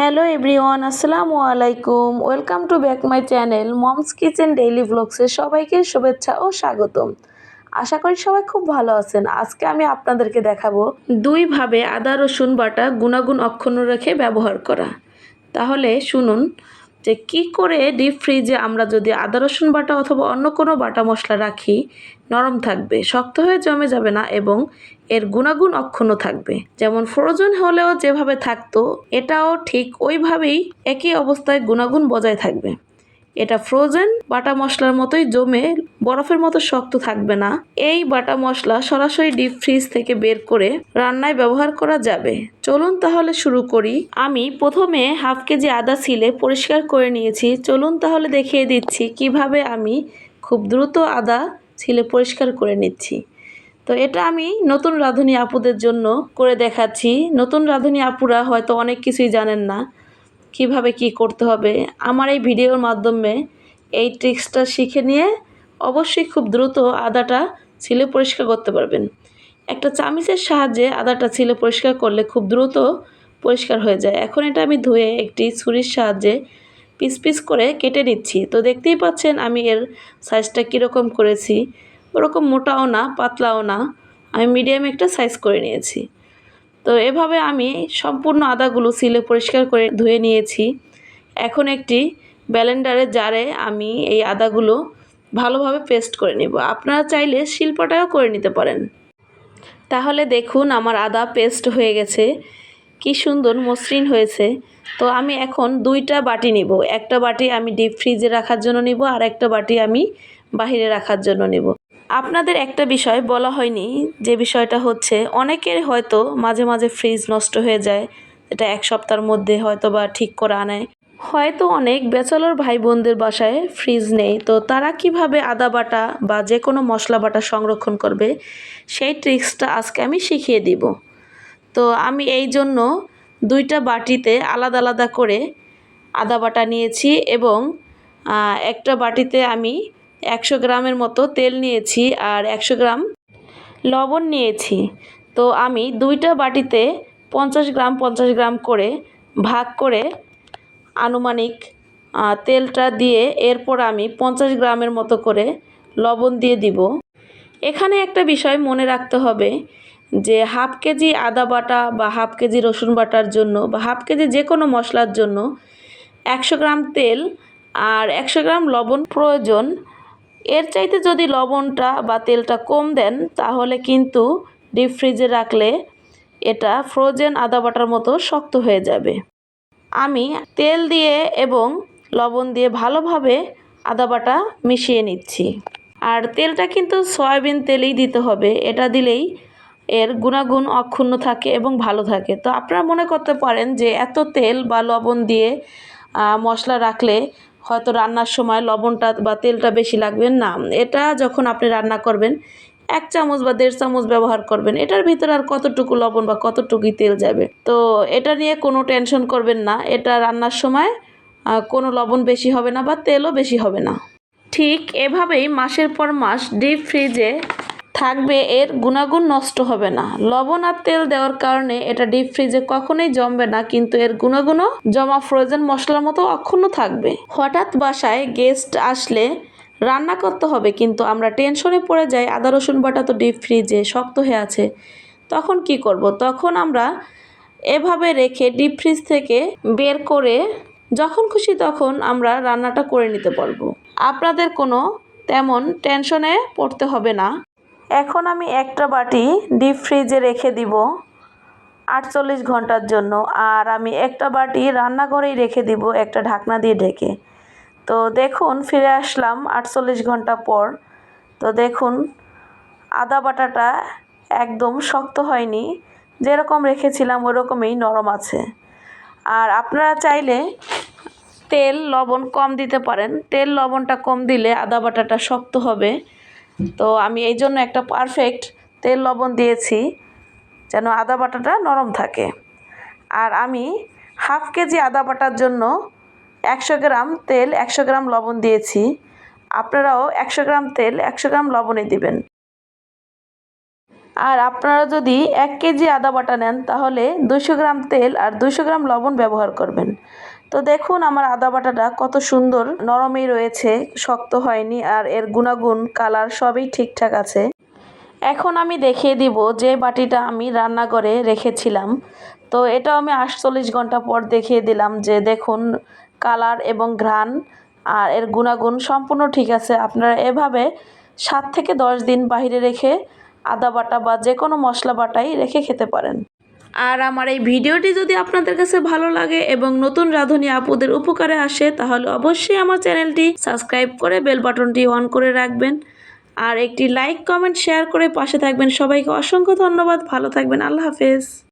Hello everyone, আসসালামু আলাইকুম। Welcome to back my channel mom's kitchen daily ব্লগসে সবাইকে শুভেচ্ছা ও স্বাগতম। আশা করি সবাই খুব ভালো আছেন। আজকে আমি আপনাদেরকে দেখাবো দুইভাবে আদা, রসুন বাটা গুণাগুণ অক্ষুণ্ণ রেখে ব্যবহার করা। তাহলে শুনুন যে কি করে ডিপ ফ্রিজে আমরা যদি আদা, রসুন বাটা অথবা অন্য কোনো বাটা মশলা রাখি, নরম থাকবে, শক্ত হয়ে জমে যাবে না এবং এর গুণাগুণ অক্ষুণ্ণ থাকবে। যেমন ফ্রোজন হলেও যেভাবে থাকতো, এটাও ঠিক ওইভাবেই একই অবস্থায় গুণাগুণ বজায় থাকবে। এটা ফ্রোজেন বাটা মশলার মতোই জমে, বরফের মতো শক্ত থাকবে না। এই বাটা মশলা সরাসরি ডিপ ফ্রিজ থেকে বের করে রান্নায় ব্যবহার করা যাবে। চলুন তাহলে শুরু করি। আমি প্রথমে হাফ কেজি আদা ছিলে পরিষ্কার করে নিয়েছি। চলুন তাহলে দেখিয়ে দিচ্ছি কীভাবে আমি খুব দ্রুত আদা ছিলে পরিষ্কার করে নিচ্ছি। তো এটা আমি নতুন রাঁধুনি আপুদের জন্য করে দেখাচ্ছি। নতুন রাঁধুনি আপুরা হয়তো অনেক কিছুই জানেন না। কীভাবে কি করতে হবে, আমার এই ভিডিওর মাধ্যমে এই ট্রিক্সটা শিখে নিয়ে অবশ্যই খুব দ্রুত আদাটা ছিলে পরিষ্কার করতে পারবেন। একটা চামিচের সাহায্যে আদাটা ছিলে পরিষ্কার করলে খুব দ্রুত পরিষ্কার হয়ে যায়। এখন এটা আমি ধুয়ে একটি ছুরির সাহায্যে পিস পিস করে কেটে নিচ্ছি। তো দেখতেই পাচ্ছেন আমি এর সাইজটা কীরকম করেছি। ওরকম মোটাও না, পাতলাও না। আমি মিডিয়াম একটা সাইজ করে নিয়েছি। তো এভাবে আমি সম্পূর্ণ আদাগুলো সিলে পরিষ্কার করে ধুয়ে নিয়েছি। এখন একটি ব্যালেন্ডারে জারে আমি এই আদাগুলো ভালোভাবে পেস্ট করে নেব। আপনারা চাইলে শিল্পটাও করে নিতে পারেন। তাহলে দেখুন আমার আদা পেস্ট হয়ে গেছে। কি সুন্দর মসৃণ হয়েছে। তো আমি এখন দুইটা বাটি নিব। একটা বাটি আমি ডিপ ফ্রিজে রাখার জন্য নিব আর একটা বাটি আমি বাহিরে রাখার জন্য নেব। আপনাদের একটা বিষয় বলা হয়নি, যে বিষয়টা হচ্ছে অনেকের হয়তো মাঝে মাঝে ফ্রিজ নষ্ট হয়ে যায়, এটা এক সপ্তাহের মধ্যে হয়তো বা ঠিক করে আনায় হয়তো অনেক ব্যাচেলর ভাই বোনদের বাসায় ফ্রিজ নেই, তো তারা কীভাবে আদা বাটা বা যে কোনো মশলা বাটা সংরক্ষণ করবে, সেই ট্রিক্সটা আজকে আমি শিখিয়ে দিব। তো আমি এই জন্য দুইটা বাটিতে আলাদা আলাদা করে আদা বাটা নিয়েছি এবং একটা বাটিতে আমি একশো গ্রামের মতো তেল নিয়েছি আর একশো গ্রাম লবণ নিয়েছি। তো আমি দুইটা বাটিতে পঞ্চাশ গ্রাম পঞ্চাশ গ্রাম করে ভাগ করে আনুমানিক তেলটা দিয়ে এরপর আমি পঞ্চাশ গ্রামের মতো করে লবণ দিয়ে দিব। এখানে একটা বিষয় মনে রাখতে হবে যে হাফ কেজি আদা বাটা বা হাফ কেজি রসুন বাটার জন্য বা হাফ কেজি যে কোনো মশলার জন্য একশো গ্রাম তেল আর একশো গ্রাম লবণ প্রয়োজন এর চাইতে যদি লবণটা বা তেলটা কম দেন, তাহলে কিন্তু ডিপ ফ্রিজে রাখলে এটা ফ্রোজেন আদা বাটার মতো শক্ত হয়ে যাবে। আমি তেল দিয়ে এবং লবণ দিয়ে ভালোভাবে আদা বাটা মিশিয়ে নিচ্ছি। আর তেলটা কিন্তু সয়াবিন তেলেই দিতে হবে, এটা দিলেই এর গুণাগুণ অক্ষুণ্ণ থাকে এবং ভালো থাকে। তো আপনারা মনে করতে পারেন যে এত তেল বা লবণ দিয়ে মশলা রাখলে হয়তো রান্নার সময় লবণটা বা তেলটা বেশি লাগবে না। এটা যখন আপনি রান্না করবেন, এক চামচ বা দেড় চামচ ব্যবহার করবেন, এটার ভিতরে আর কতটুকু লবণ বা কতটুকুই তেল যাবে? তো এটা নিয়ে কোনো টেনশন করবেন না, এটা রান্নার সময় কোনো লবণ বেশি হবে না বা তেলও বেশি হবে না। ঠিক এভাবেই মাসের পর মাস ডিপ ফ্রিজে থাকবে, এর গুণাগুণ নষ্ট হবে না। লবণ আর তেল দেওয়ার কারণে এটা ডিপ ফ্রিজে কখনোই জমবে না, কিন্তু এর গুণাগুণও জমা ফ্রোজেন মশলার মতো অক্ষুণ্ণ থাকবে। হঠাৎ বাসায় গেস্ট আসলে রান্না করতে হবে, কিন্তু আমরা টেনশনে পড়ে যাই, আদা, রসুন বাটা তো ডিপ ফ্রিজে শক্ত হয়ে আছে। তখন কি করব? তখন আমরা এভাবে রেখে ডিপ ফ্রিজ থেকে বের করে যখন খুশি তখন আমরা রান্নাটা করে নিতে পারব। আপনাদের কোনো তেমন টেনশনে পড়তে হবে না। এখন আমি একটা বাটি ডিপ ফ্রিজে রেখে দিব আটচল্লিশ ঘণ্টার জন্য। আর আমি একটা বাটি রান্নাঘরেই রেখে দিব একটা ঢাকনা দিয়ে ঢেকে। তো দেখুন, ফিরে আসলাম আটচল্লিশ ঘণ্টা পর। তো দেখুন, আদা বাটাটা একদম শক্ত হয়নি। যেরকম রেখেছিলাম ওরকমই নরম আছে। আর আপনারা চাইলে তেল, লবণ কম দিতে পারেন। তেল, লবণটা কম দিলে আদা বাটাটা শক্ত হবে। তো আমি এই জন্য একটা পারফেক্ট তেল লবণ দিয়েছি, যেন আদা বাটাটা নরম থাকে। আর আমি হাফ কেজি আদা বাটার জন্য একশো গ্রাম তেল, একশো গ্রাম লবণ দিয়েছি। আপনারাও একশো গ্রাম তেল, একশো গ্রাম লবণে দিবেন। আর আপনারা যদি এক কেজি আদা বাটা নেন, তাহলে দুশো গ্রাম তেল আর দুশো গ্রাম লবণ ব্যবহার করবেন। তো দেখুন আমার আদা বাটাটা কত সুন্দর, নরমই রয়েছে, শক্ত হয়নি আর এর গুণাগুণ, কালার সবই ঠিকঠাক আছে। এখন আমি দেখিয়ে দিব যে বাটিটা আমি রান্নাঘরে রেখেছিলাম। তো এটাও আমি আটচল্লিশ ঘণ্টা পর দেখিয়ে দিলাম যে দেখুন কালার এবং ঘ্রাণ আর এর গুণাগুণ সম্পূর্ণ ঠিক আছে। আপনারা এভাবে সাত থেকে দশ দিন বাইরে রেখে আদা বাটা বা যে কোনো মশলা বাটাই রেখে খেতে পারেন। আর আমার এই ভিডিওটি যদি আপনাদের কাছে ভালো লাগে এবং নতুন রাঁধুনি আপুদের উপকারে আসে, তাহলে অবশ্যই আমার চ্যানেলটি সাবস্ক্রাইব করে বেল বাটনটি অন করে রাখবেন। আর একটি লাইক, কমেন্ট, শেয়ার করে পাশে থাকবেন। সবাইকে অসংখ্য ধন্যবাদ। ভালো থাকবেন। আল্লাহ হাফেজ।